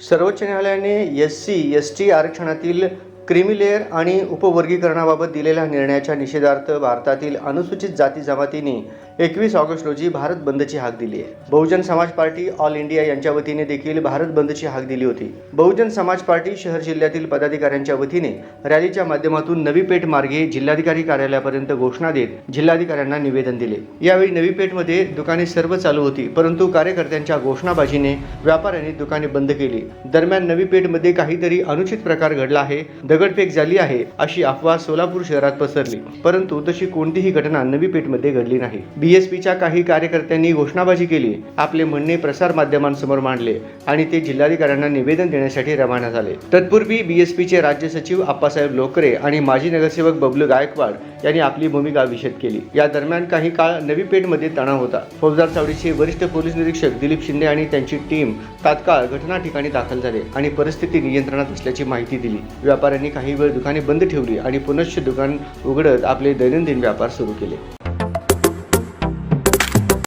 सर्वोच्च न्यायालयाने S C S T आरक्षणातील क्रिमिलेअर आणि उपवर्गीकरणाबाबत दिलेल्या निर्णयाच्या निषेधार्थ भारतातील अनुसूचित जाती जमातींनी एकवीस ऑगस्ट रोजी भारत बंदची हाक दिली आहे. Bahujan Samaj party all India यांच्या वतीने देखील भारत बंदची हाक दिली होती. बहुजन समाज पार्टी शहर जिल्ह्यातील पदाधिकाऱ्यांच्या वतीने रॅलीच्या माध्यमातून नवी पेठ मार्गे जिल्हाधिकारी कार्यालयापर्यंत घोषणा देत जिल्हाधिकाऱ्यांना निवेदन दिले. यावेळी नवी पेठमध्ये दुकाने सर्व चालू होती परंतु कार्यकर्त्यांच्या घोषणाबाजीने व्यापाऱ्यांनी दुकाने बंद केली. दरम्यान नवी पेठमध्ये काहीतरी अनुचित प्रकार घडला आहे दगडफेक झाली आहे अशी अफवा सोलापूर शहरात पसरली. परंतु तशी कोणतीही घटना नवी पेठमध्ये घडली नाही. बी एस पीच्या काही कार्यकर्त्यांनी घोषणाबाजी केली. आपले म्हणणे प्रसार माध्यमांसमोर मांडले आणि ते जिल्हाधिकाऱ्यांना निवेदन देण्यासाठी रवाना झाले. तत्पूर्वी बी एस पीचे राज्य सचिव आप्पासाहेब लोकरे आणि माजी नगरसेवक बबलू गायकवाड यांनी आपली भूमिका विषद केली. या दरम्यान काही काळ नवी पेठमध्ये तणाव होता. फौजदार चावडीचे वरिष्ठ पोलीस निरीक्षक दिलीप शिंदे आणि त्यांची टीम तात्काळ घटना ठिकाणी दाखल झाले आणि परिस्थिती नियंत्रणात असल्याची माहिती दिली. व्यापाऱ्यांनी काही वेळ दुकाने बंद ठेवली आणि पुनश्च दुकान उघडत आपले दैनंदिन व्यापार सुरू केले.